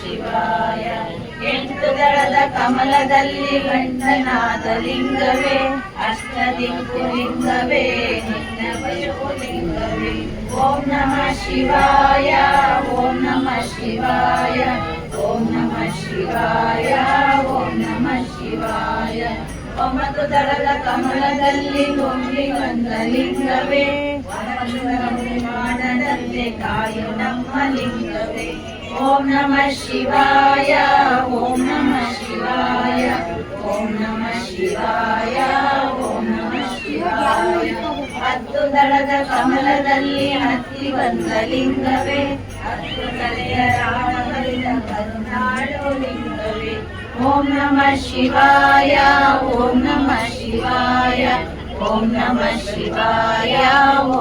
ಶಿವಾಯ. ಎಂಟು ದಳದ ಕಮಲದಲ್ಲಿ ಗಂಡನಾದ ಲಿಂಗವೇ ಅಷ್ಟದಿಕ್ಕು ಲಿಂಗವೇ ನಿನ್ನ ಲಿಂಗವೇ ಓಂ ನಮಃ ಶಿವಾಯ, ಓಂ ನಮಃ ಶಿವಾಯ, ಓಂ ನಮಃ ಶಿವಾಯ, ಓಂ ನಮಃ ಶಿವಾಯ. ಒಂಬತ್ತು ದಳದ ಕಮಲದಲ್ಲಿ ತುಂಬಿ ಬಂದ ಲಿಂಗವೇ ಮಾಡದಂತೆ ಕಾಯು ನಮ್ಮ ಲಿಂಗವೇ ಓಂ ನಮಃ ಶಿವಾಯ, ಓಂ ನಮಃ ಶಿವಾಯ, ಓಂ ನಮಃ ಶಿವಾಯ, ಓಂ ನಮಃ ಶಿವಾಯ. ಹತ್ತು ದಳದ ಕಮಲದಲ್ಲಿ ಹತ್ತಿ ಬಂದ ಲಿಂಗವೇ. ಹತ್ತು ತಲೆಯ ರಾಣಗಳಿಂದ ಲಿಂಗವೇ. ಓಂ ನಮಃ ಶಿವಾಯ, ಓಂ ನಮಃ ಶಿವಾಯ, ಓಂ ನಮಃ ಶಿವಾಯ.